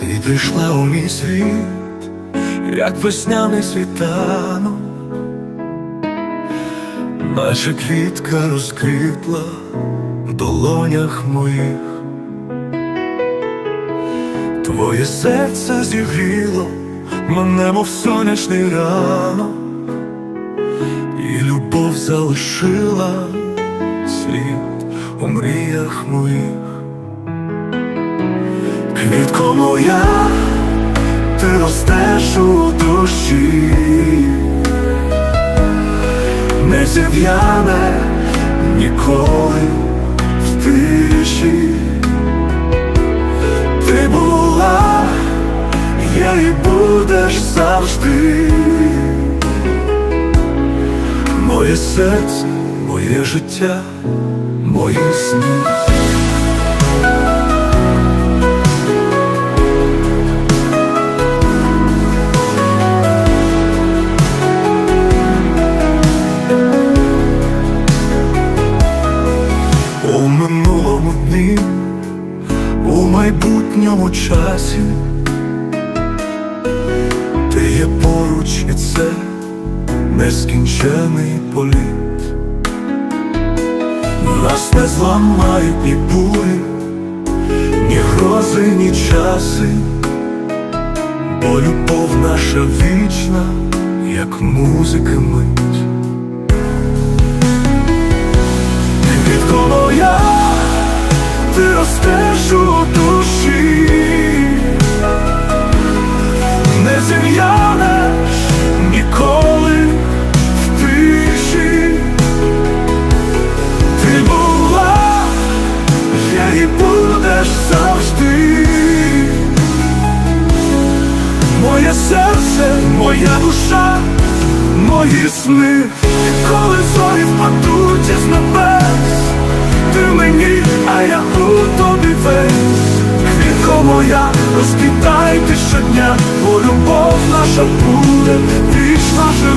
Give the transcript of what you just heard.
Ти прийшла у мій світ, як весняний світанок, наче квітка розквітла в долонях моїх. Твоє серце зігріло мене, мов сонячний ранок, і любов залишила слід у мріях моїх. Квітко моя, ти ростеш у душі, не зів'яне ніколи в тиші. Ти була, є і будеш завжди. Моє серце, моє життя, мої сни. У майбутньому часі, ти є поруч і це нескінчений політ. Нас не зламають ні бурі, ні грози, ні часи, бо любов наша вічна, як музики мить. Серце, моя душа, мої сни, і коли зорі впадуть із небес, ти мені, а я у тобі весь. Квітко моя, розквітай щодня, бо любов наша буде вічно жива.